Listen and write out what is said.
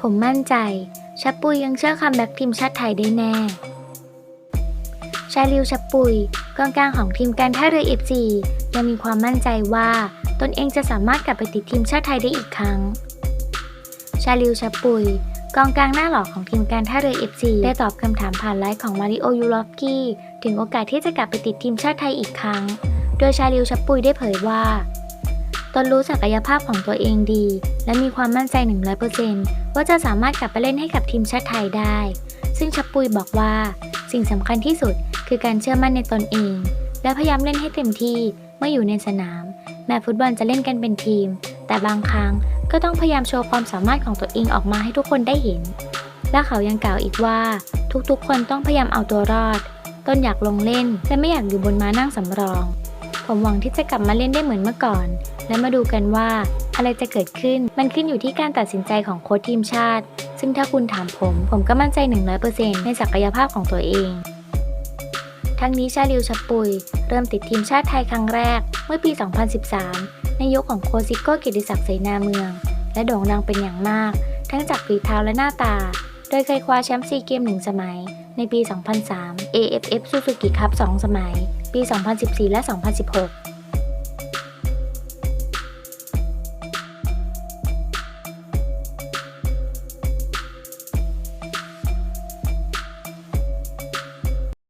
ผมมั่นใจชับปุยยังเชื่อคัมแบ็กทีมชาติไทยได้แน่ ชาลิวชับปุยกองกลางของทีมการท่าเรือเอฟซียังมีความมั่นใจว่าตนเองจะสามารถกลับไปติดทีมชาติไทยได้อีกครั้ง ชาลิวชับปุยกองกลางหน้าหล่อของทีมการท่าเรือเอฟซีได้ตอบคำถามผ่านไลฟ์ของมาริโอยูรอฟกี้ถึงโอกาสที่จะกลับไปติดทีมชาติไทยอีกครั้ง โดยชาลิวชับปุยได้เผยว่า นรู้ศักยภาพของตัวเองดี และมีความมั่นใจ 100%ว่าจะสามารถกลับไปเล่นให้กับทีมชาติไทยได้ ซึ่งชับปุยบอกว่า สิ่งสำคัญที่สุดคือการเชื่อมั่นในตนเอง และพยายามเล่นให้เต็มที่เมื่ออยู่ในสนาม แม้ฟุตบอลจะเล่นกันเป็นทีม แต่บางครั้งก็ต้องพยายามโชว์ความสามารถของตัวเองออกมาให้ทุกคนได้เห็น และเขายังกล่าวอีกว่า ทุกๆ คนต้องพยายามเอาตัวรอด ต้นอยากลงเล่นและไม่อยากอยู่บนม้านั่งสำรอง ผมหวังที่จะกลับมาเล่นได้เหมือนเมื่อก่อน และมาดูกันว่า อะไรจะเกิดขึ้นมันขึ้นอยู่ที่การตัดสินใจของโค้ชทีมชาติ ซึ่งถ้าคุณถามผม ผมก็มั่นใจ 100%ในศักยภาพของตัวเอง ทั้งนี้ชาลิวชับปุย เริ่มติดทีมชาติไทยครั้งแรก เมื่อปี 2013 ในยุคของโคซิโก้เกียรติศักดิ์เสนาเมือง และโด่งดังเป็นอย่างมาก ทั้งจากฝีเท้าและหน้าตา โดยเคยคว้าแชมป์ซีเกมหนึ่งสมัย ในปี 2003 AFF Suzuki Cup 2 สมัย ปี 2014 และ 2016